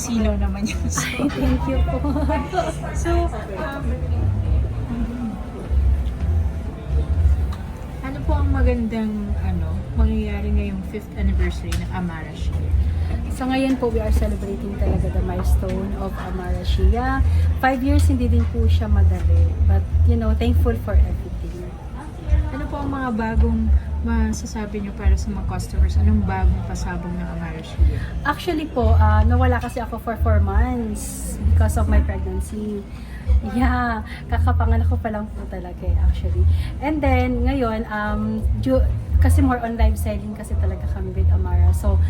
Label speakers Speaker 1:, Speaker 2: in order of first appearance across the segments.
Speaker 1: masilaw naman yung
Speaker 2: Ay, thank you po.
Speaker 1: So, um, ano po ang magandang ano, mangyayari ngayong 5th anniversary ng Amara Shea?
Speaker 2: So ngayon po, we are celebrating talaga the milestone of Amara Shia. Five years, hindi din po siya madali. But, you know, thankful for everything.
Speaker 1: Ano po ang mga bagong masasabi niyo para sa mga customers? Anong bagong pasabog ng Amara Shea?
Speaker 2: Actually po, ah, nawala kasi ako for four months because of my pregnancy. Yeah, kakapanganak ko pa lang po talaga eh, actually. And then, ngayon, um, kasi more on live selling kasi talaga kami with Amara. So,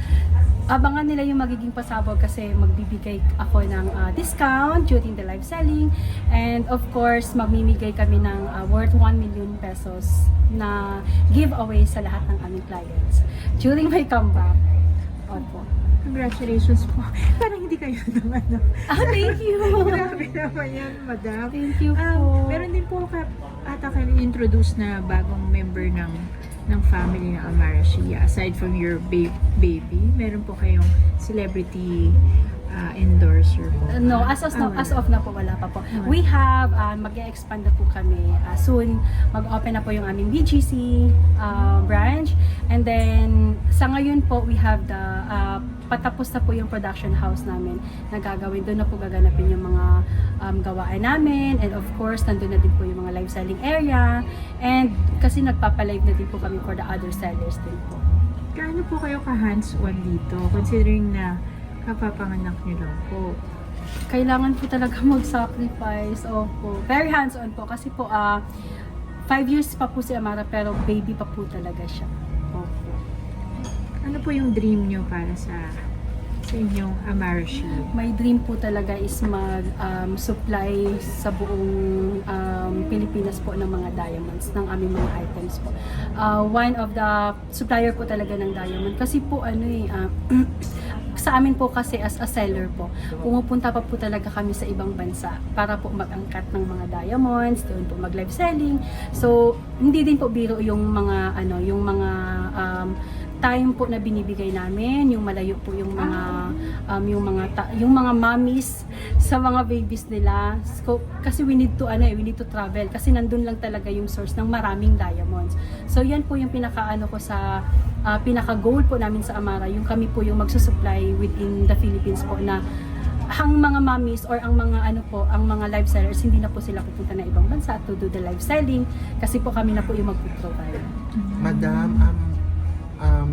Speaker 2: abangan nila yung magiging pasabog kasi magbibigay ako ng ah, discount during the live selling. And of course, mamimigay kami ng ah, worth 1 million pesos na giveaway sa lahat ng aming clients during my comeback. Opo.
Speaker 1: Congratulations po. Parang hindi kayo naman. No?
Speaker 2: Ah, thank you!
Speaker 1: Grabe naman yan, madam.
Speaker 2: Thank you po.
Speaker 1: Um, meron din po ka, ata kayo introduce na bagong member ng ng family ng Amara Shia. Aside from your ba- baby, meron po kayong celebrity uh, endorser po.
Speaker 2: No, as of,
Speaker 1: Ah,
Speaker 2: as of na po, wala pa po.
Speaker 1: Wala.
Speaker 2: We have, uh, mag-expand na po kami. Uh, soon, mag-open na po yung aming BGC uh, branch. And then, sa ngayon po, we have the, uh, patapos na po yung production house namin na gagawin. Doon na po gaganapin yung mga um, gawaan namin. And of course, nandun na din po yung mga live selling area. And kasi nagpapalive na din po kami for the other sellers din po.
Speaker 1: Gaano po kayo ka-hands-on dito? Considering na kapapanganak niyo lang po.
Speaker 2: kailangan po talaga mag-sacrifice. Opo. Very hands-on po. Kasi po, ah, five years pa po si Amara, pero baby pa po talaga siya. Opo.
Speaker 1: Ano po yung dream niyo para sa sa inyong Amara Shea?
Speaker 2: My dream po talaga is mag-supply sa buong um, Pilipinas po ng mga diamonds, ng aming mga items po. Ah, one of the supplier po talaga ng diamond. Kasi po, ano eh, ah, sa amin po kasi as a seller po, pumupunta pa po talaga kami sa ibang bansa para po mag-angkat ng mga diamonds, doon po mag-live selling. So, hindi din po biro yung mga ano, yung mga um, time po na binibigay namin, yung malayo po yung mga um, yung mga ta- yung mga mommies sa mga babies nila. So, kasi we need to ano eh, we need to travel kasi nandun lang talaga yung source ng maraming diamonds. So, yan po yung pinaka ano ko sa ah, pinaka goal po namin sa Amara, yung kami po yung magsusupply within the Philippines po na ang mga mommies or ang mga ano po, ang mga live sellers, hindi na po sila pupunta na ibang bansa to do the live selling kasi po kami na po yung magpo-provide.
Speaker 3: Madam, um, um,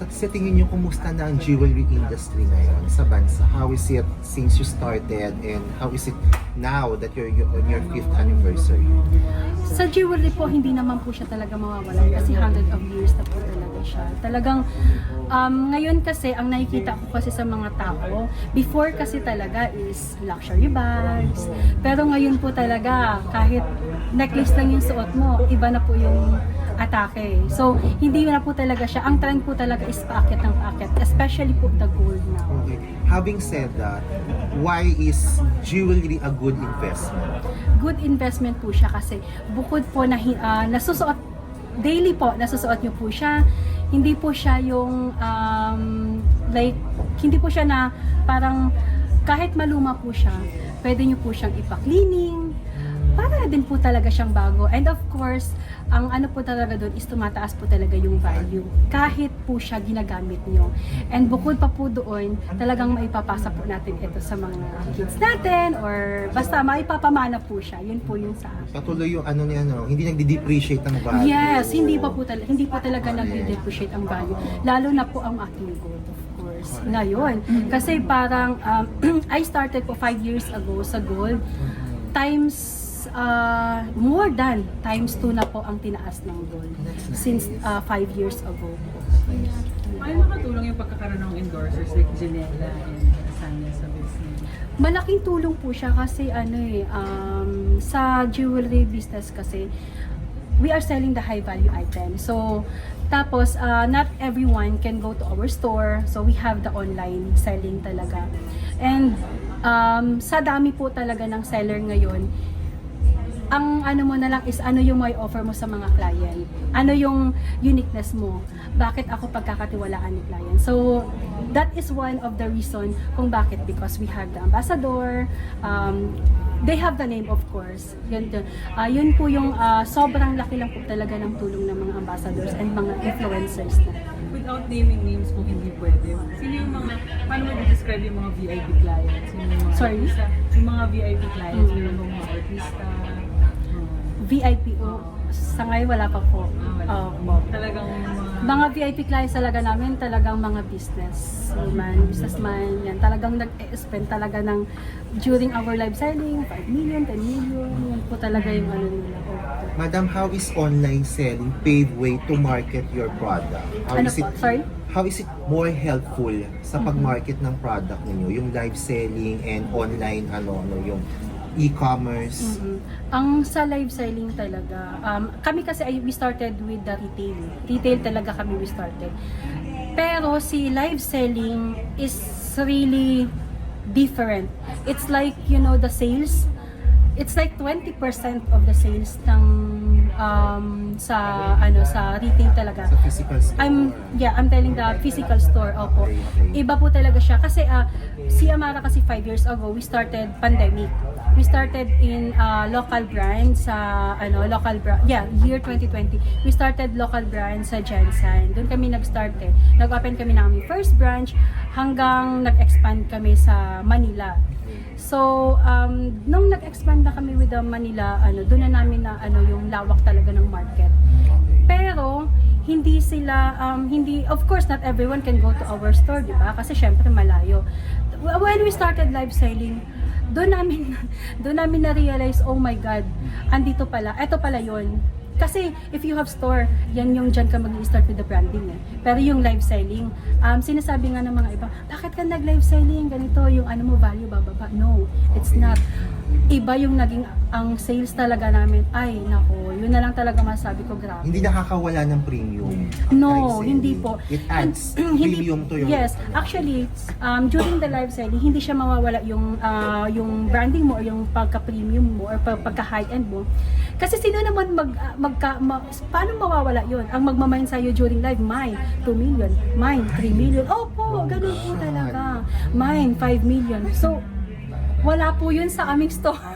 Speaker 3: sa, sa tingin niyo, kumusta na ang jewelry industry ngayon sa bansa? How is it since you started and how is it now that you're, on your fifth anniversary?
Speaker 2: Sa jewelry po, hindi naman po siya talaga mawawala kasi hundred of years na po talaga siya. Talagang, um, ngayon kasi, ang nakikita ko kasi sa mga tao, before kasi talaga is luxury bags. Pero ngayon po talaga, kahit necklace lang yung suot mo, iba na po yung atake. So, hindi na po talaga siya. Ang trend po talaga is paakit ng paakit. Especially po the gold now.
Speaker 3: Okay. Having said that, why is jewelry a good investment?
Speaker 2: good investment po siya kasi bukod po na ah, nasusuot daily po nasusuot niyo po siya hindi po siya yung um, like hindi po siya na parang kahit maluma po siya pwede niyo po siyang ipa-cleaning para din po talaga siyang bago. And of course ang ano po talaga doon is tumataas po talaga yung value. Kahit po siya ginagamit niyo and bukod pa po doon talagang maipapasa po natin ito sa mga kids natin or basta maipapamana po siya. Yun po yung sa akin.
Speaker 3: Patuloy yung ano ni ano, hindi nagde-depreciate ang value.
Speaker 2: Yes, hindi pa po talaga, hindi pa talaga nag-depreciate ang value. Lalo na po ang aking gold, of course. Ngayon, kasi parang um, I started po 5 years ago sa gold times uh, more than times 2 na po ang tinaas ng gold since 5 years ago.
Speaker 4: Paano makatulong yung pagkakaroon ng endorsers like Janela and Asanya sa business?
Speaker 2: Malaking tulong po siya kasi ano eh, um, sa jewelry business kasi, we are selling the high value item. So, tapos, uh, not everyone can go to our store. So, we have the online selling talaga. And, um, sa dami po talaga ng seller ngayon, ang ano mo na lang is ano yung may offer mo sa mga client. Ano yung uniqueness mo. Bakit ako pagkakatiwalaan ni client. So, that is one of the reason kung bakit because we have the ambassador, um, they have the name of course. Yun. Ah, yun po yung ah, sobrang laki lang po talaga ng tulong ng mga ambassadors and mga influencers na.
Speaker 4: Without naming names kung hindi pwede. Sino yung mga, paano mo describe yung mga VIP clients? Yung mga
Speaker 2: Sorry?
Speaker 4: artista? Yung mga VIP clients,
Speaker 2: Mm.
Speaker 4: bang mga artista?
Speaker 2: VIP o sa ngayon wala pa po.
Speaker 4: Ah, wala.
Speaker 2: Opo.
Speaker 4: Talagang mga...
Speaker 2: Mga VIP clients talaga namin, talagang mga business woman, businessman, yan. Talagang nag-spend talaga ng during our live selling, 5 million, 10 million, yan po talaga yung ano nila. Opo.
Speaker 3: Madam, how is online selling pave way to market your product? How
Speaker 2: Ano
Speaker 3: is it
Speaker 2: po? Sorry?
Speaker 3: how is it more helpful sa
Speaker 2: Mm-hmm.
Speaker 3: pag-market ng product ninyo? Yung live selling and online ano ano yung e-commerce.
Speaker 2: Mhm. Ang sa live selling talaga, um, kami kasi ay we started with the retail. Retail talaga kami we started. Pero si live selling is really different. It's like, you know, the sales, it's like 20% of the sales ng um, sa ano sa retail talaga.
Speaker 3: Sa physical store.
Speaker 2: I'm yeah, I'm telling the physical store opo. Iba po talaga siya kasi ah, si Amara kasi 5 years ago we started pandemic. We started in uh, local brand sa ano local brand. Yeah, year 2020. We started local brand sa Jensen. Doon kami nag-start eh. Nag-open kami ng aming first branch hanggang nag-expand kami sa Manila. So, um, nung nag-expand na kami with the Manila, ano, doon na namin na ano yung lawak talaga ng market. Pero hindi sila um, hindi of course not everyone can go to our store, di ba? Kasi syempre malayo. When we started live selling, doon namin doon namin na realize, oh my god, andito pala. Ito pala 'yon. Kasi if you have store, yan yung dyan ka mag-start with the branding eh. Pero yung live selling, um, sinasabi nga ng mga iba, bakit ka nag-live selling? Ganito, yung ano mo, value bababa. No, it's not iba yung naging ang sales talaga namin ay nako yun na lang talaga masabi ko grabe
Speaker 3: Hindi nakakawala ng premium.
Speaker 2: no hindi po
Speaker 3: It adds
Speaker 2: Hindi-
Speaker 3: premium to your
Speaker 2: yes actually um, during the live selling hindi siya mawawala yung ah, yung branding mo or yung pagka premium mo or pag- pagka high end mo kasi sino naman mag ah, magka ma, paano mawawala yun? Ang magmamine sa during live mine 2 million mine 3 million. Opo ganun po talaga. Mine 5 million. So wala po yun sa aming store.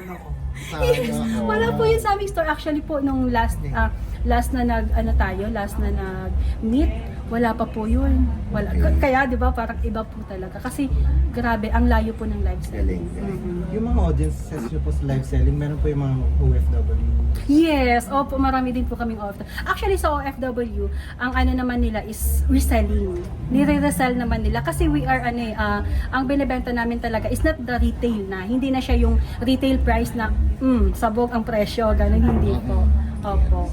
Speaker 2: Yes, wala po yun sa aming store. Actually po, nung last, ah, last na nag, ano tayo, last na nag meet, wala pa po yun. Wala. K- Kaya, di ba, parang iba po talaga. Kasi, grabe, ang layo po ng live selling. Mhm.
Speaker 5: Yung mga audiences nyo po sa live selling, meron po yung mga OFW.
Speaker 2: Yes, opo, marami din po kaming OFW. Actually, sa OFW, ang ano naman nila is reselling. Nire-resell naman nila kasi we are, ano eh, ah, ang binibenta namin talaga is not the retail na. Hindi na siya yung retail price na, mm, sabog ang presyo, ganun, hindi po. Opo.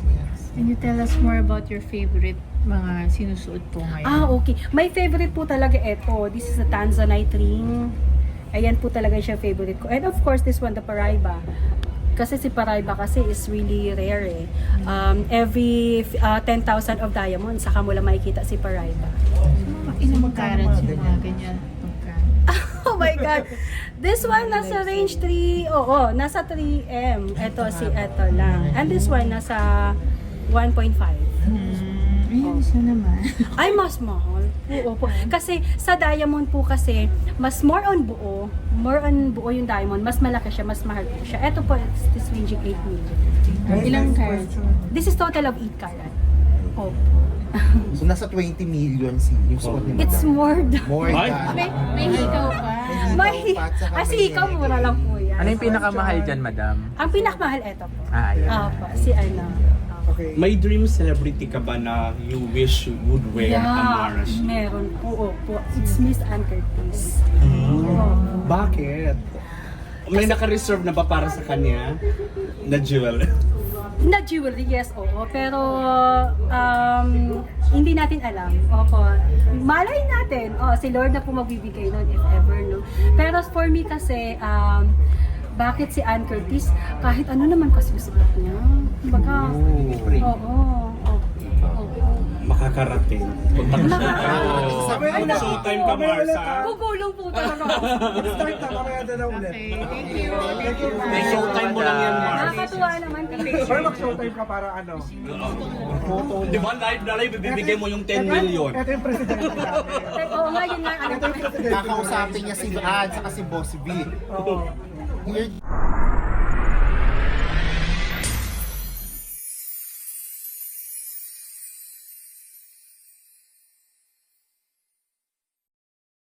Speaker 1: Can you tell us more about your favorite mga sinusuot po ngayon?
Speaker 2: Ah, okay. My favorite po talaga ito. This is a Tanzanite ring. Ayan po talaga siya favorite ko. And of course, this one, the Paraiba. Kasi si Paraiba kasi is really rare eh. Um, every uh, 10,000 of diamonds, saka mo lang makikita si Paraiba.
Speaker 1: Ilang carats yung mga ganyan?
Speaker 2: Oh my God! This one nasa range 3, oo, nasa 3M. Ito si, ito lang. And this one nasa 1.5.
Speaker 1: Hmm, ayun, isa naman.
Speaker 2: Ay, mas mahal. Oo po. Kasi sa diamond po kasi, mas more on buo, more on buo yung diamond, mas malaki siya, mas mahal po siya. Ito po, it's this ranging 8 million.
Speaker 1: ilang carats?
Speaker 2: This is total of 8 carat. Opo.
Speaker 3: So nasa 20 million si yung suot ni
Speaker 2: It's
Speaker 3: Madam.
Speaker 2: more than...
Speaker 3: More
Speaker 6: Ay!
Speaker 3: than.
Speaker 1: May, may hikaw pa.
Speaker 2: May,
Speaker 3: pa
Speaker 2: ah, si ikaw mura lang po yan.
Speaker 6: Ano yung pinakamahal dyan, madam?
Speaker 2: Ang pinakamahal, ito po.
Speaker 6: Ah, ayan.
Speaker 2: Opo, si ano.
Speaker 5: Okay.
Speaker 6: May dream celebrity ka ba na you wish you would wear Amara Shea?
Speaker 2: meron po. Opo. It's Miss Ann Curtis.
Speaker 6: Bakit? May naka-reserve na ba para sa kanya na jewel?
Speaker 2: Na jewelry, yes, oo. Pero, um, hindi natin alam. Opo. Malay natin. Oh, si Lord na po magbibigay nun, if ever, no? Pero for me kasi, um, bakit si Ann Curtis? Kahit ano naman kasi suot niya. Baga, oo. oo. oo.
Speaker 6: makakarating. Punta ka sa
Speaker 3: Oo.
Speaker 6: Kung showtime ka, Marsa.
Speaker 2: Gugulong po talaga ako.
Speaker 5: Start na mamaya na na ulit.
Speaker 1: Okay, thank you. Thank you,
Speaker 6: May showtime mo lang yan, Mars.
Speaker 2: Nakakatuwa naman.
Speaker 5: Pero mag-showtime ka para ano? Photo
Speaker 6: Di ba live na live, ibibigay mo yung 10 million.
Speaker 5: Ito yung presidente natin.
Speaker 2: Oo nga, yun nga.
Speaker 5: Ito yung presidente.
Speaker 3: Kakausapin niya si Ann saka si Boss B.
Speaker 5: Oo.
Speaker 3: You're-